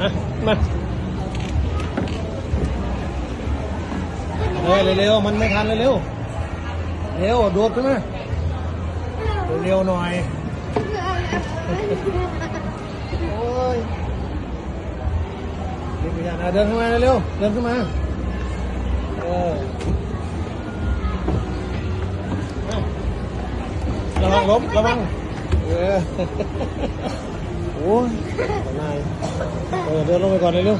อะมาเฮ้ยเร็วๆมันไม่ทันเร็วๆเร็วโดดขึ้นมาเร็วๆหน่อยโอ้ยเด็กๆนะเดินขึ้นมาเร็วๆเดินขึ้นมาเออระวังล้มระวังเออ โอ้ยนายเออเดินลงไปก่อนเลยเร็ว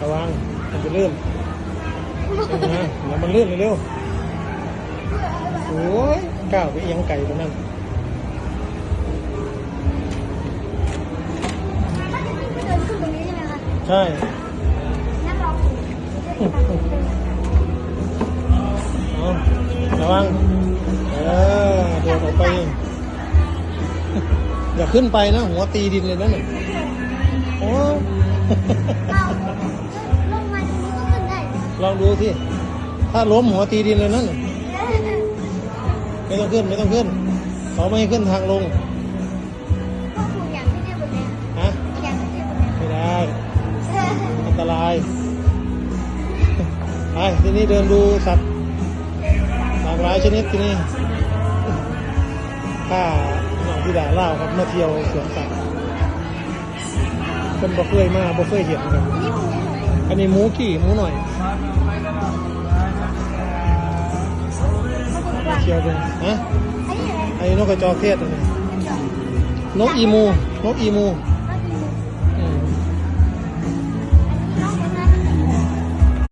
ระวังมันจะลื่นนะเดี๋ยวมันลื่นเร็วๆโอ้ยก้าวไปเอียงไก่ตรงนั้นเดินขึ้นตรงนี้ใช่ไหมคะใช่นั่งรอเอาระวังเออเดินออกไป อย่าขึ้นไปนะ หัวตีดินเลยนั่นน่ะโอ้เอาลงมาตรงนี้ก็ขึ้นได้ลองดูสิถ้าล้มหัวตีดินเลยนั่นน่ะไม่ต้องขึ้นไม่ต้องขึ้นเขาไม่ให้ขึ้นทางลงก็ครูอยากให้ได้บนนี้ฮะอยากให้ได้บนนี้ไม่ได้อันตรายไปทีนี้เดินดูสัตว์หลากหลายชนิดทีนี้ข้า ที่ดาเล่าวครับมาเที่ยวสวนสัตว์คนบ่เคยมาบ่เคยเห็นครับ อันนี้หมูกี่หมูหน่อยเขาเที่ยวดูฮะอันนี้อะไอ้นกกระจอกเทศอันนี้นกอีมูนกอีมู